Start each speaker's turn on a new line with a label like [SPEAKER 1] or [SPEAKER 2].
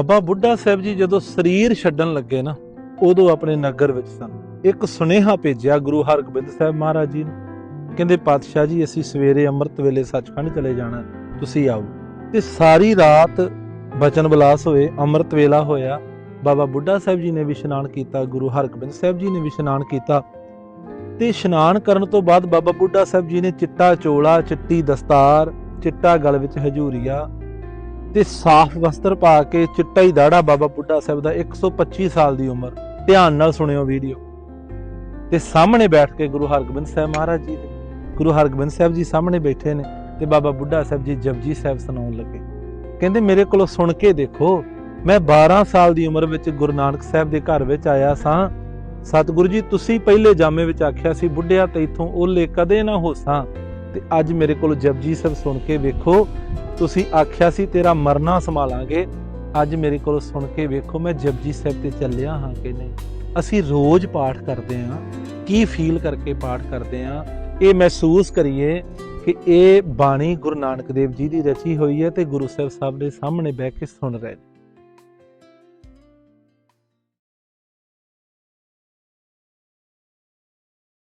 [SPEAKER 1] ਬਾਬਾ ਬੁੱਢਾ ਸਾਹਿਬ ਜੀ ਜਦੋਂ ਸਰੀਰ ਛੱਡਣ ਲੱਗੇ ਨਾ, ਉਦੋਂ ਆਪਣੇ ਨਗਰ ਵਿੱਚ ਸਨ। ਇੱਕ ਸੁਨੇਹਾ ਭੇਜਿਆ ਗੁਰੂ ਹਰਗੋਬਿੰਦ ਸਾਹਿਬ ਮਹਾਰਾਜ ਜੀ ਨੂੰ। ਕਹਿੰਦੇ, ਪਾਤਸ਼ਾਹ ਜੀ, ਅਸੀਂ ਸਵੇਰੇ ਅੰਮ੍ਰਿਤ ਵੇਲੇ ਸੱਚਖੰਡ ਚਲੇ ਜਾਣਾ, ਤੁਸੀਂ ਆਓ। ਤੇ ਸਾਰੀ ਰਾਤ ਬਚਨ ਬਲਾਸ ਹੋਏ, ਅੰਮ੍ਰਿਤ ਵੇਲਾ ਹੋਇਆ। ਬਾਬਾ ਬੁੱਢਾ ਸਾਹਿਬ ਜੀ ਨੇ ਵੀ ਇਸ਼ਨਾਨ ਕੀਤਾ, ਗੁਰੂ ਹਰਗੋਬਿੰਦ ਸਾਹਿਬ ਜੀ ਨੇ ਵੀ ਇਸ਼ਨਾਨ ਕੀਤਾ। ਤੇ ਇਸ਼ਨਾਨ ਕਰਨ ਤੋਂ ਬਾਅਦ ਬਾਬਾ ਬੁੱਢਾ ਸਾਹਿਬ ਜੀ ਨੇ ਚਿੱਟਾ ਚੋਲਾ, ਚਿੱਟੀ ਦਸਤਾਰ, ਚਿੱਟਾ ਗਲ ਵਿੱਚ ਹਜੂਰੀਆ ਤੇ ਸਾਫ਼ ਵਸਤਰ ਪਾ ਕੇ ਚਿੱਟਾ ਹੀ ਦਾੜਾ ਬਾਬਾ ਬੁੱਢਾ ਸਾਹਿਬ ਦਾ 125 ਸਾਲ ਦੀ ਉਮਰ। ਧਿਆਨ ਨਾਲ ਸੁਣਿਓ ਵੀਡੀਓ। ਤੇ ਸਾਹਮਣੇ ਬੈਠ ਕੇ ਗੁਰੂ ਹਰਗੋਬਿੰਦ ਸਾਹਿਬ ਮਹਾਰਾਜ ਜੀ ਦੇ। ਗੁਰੂ ਹਰਗੋਬਿੰਦ ਸਾਹਿਬ ਜੀ ਸਾਹਮਣੇ ਬੈਠੇ ਨੇ ਤੇ ਬਾਬਾ ਬੁੱਢਾ ਸਾਹਿਬ ਜੀ ਜਪਜੀ ਸਾਹਿਬ ਸੁਣਾਉਣ ਲੱਗੇ। ਕਹਿੰਦੇ, ਮੇਰੇ ਕੋਲੋਂ ਸੁਣ ਕੇ ਦੇਖੋ, ਮੈਂ 12 ਸਾਲ ਦੀ ਉਮਰ ਵਿੱਚ ਗੁਰੂ ਨਾਨਕ ਸਾਹਿਬ ਦੇ ਘਰ ਵਿੱਚ ਆਇਆ ਸਾਂ। ਸਤਿਗੁਰੂ ਜੀ, ਤੁਸੀਂ ਪਹਿਲੇ ਜਾਮੇ ਵਿੱਚ ਆਖਿਆ ਸੀ, ਬੁੱਢਿਆ ਤੇ ਤੈਥੋਂ ਓਲੇ ਕਦੇ ਨਾ ਹੋਸਾਂ ਤੇ ਅੱਜ ਮੇਰੇ ਕੋਲ ਜਪਜੀ ਸਾਹਿਬ ਸੁਣ ਕੇ ਵੇਖੋ ਤੁਸੀਂ ਆਖਿਆ ਸੀ ਤੇਰਾ ਮਰਨਾ ਸੰਭਾਲਾਂਗੇ। ਅੱਜ ਮੇਰੇ ਕੋਲ ਸੁਣ ਕੇ ਵੇਖੋ ਮੈਂ ਜਪਜੀ ਸਾਹਿਬ ਤੇ ਚੱਲਿਆ ਹਾਂ ਕਿ ਨਹੀਂ। ਅਸੀਂ ਰੋਜ਼ ਪਾਠ ਕਰਦੇ ਹਾਂ। ਕੀ ਫੀਲ ਕਰਕੇ ਪਾਠ ਕਰਦੇ ਹਾਂ? ਇਹ ਮਹਿਸੂਸ ਕਰੀਏ ਕਿ ਇਹ ਬਾਣੀ ਗੁਰੂ ਨਾਨਕ ਦੇਵ ਜੀ ਦੀ ਰਚੀ ਹੋਈ ਹੈ ਤੇ ਗੁਰੂ ਸਾਹਿਬ ਸਾਹਿਬ ਦੇ ਸਾਹਮਣੇ ਬਹਿ ਕੇ ਸੁਣ ਰਹੇ ਨੇ।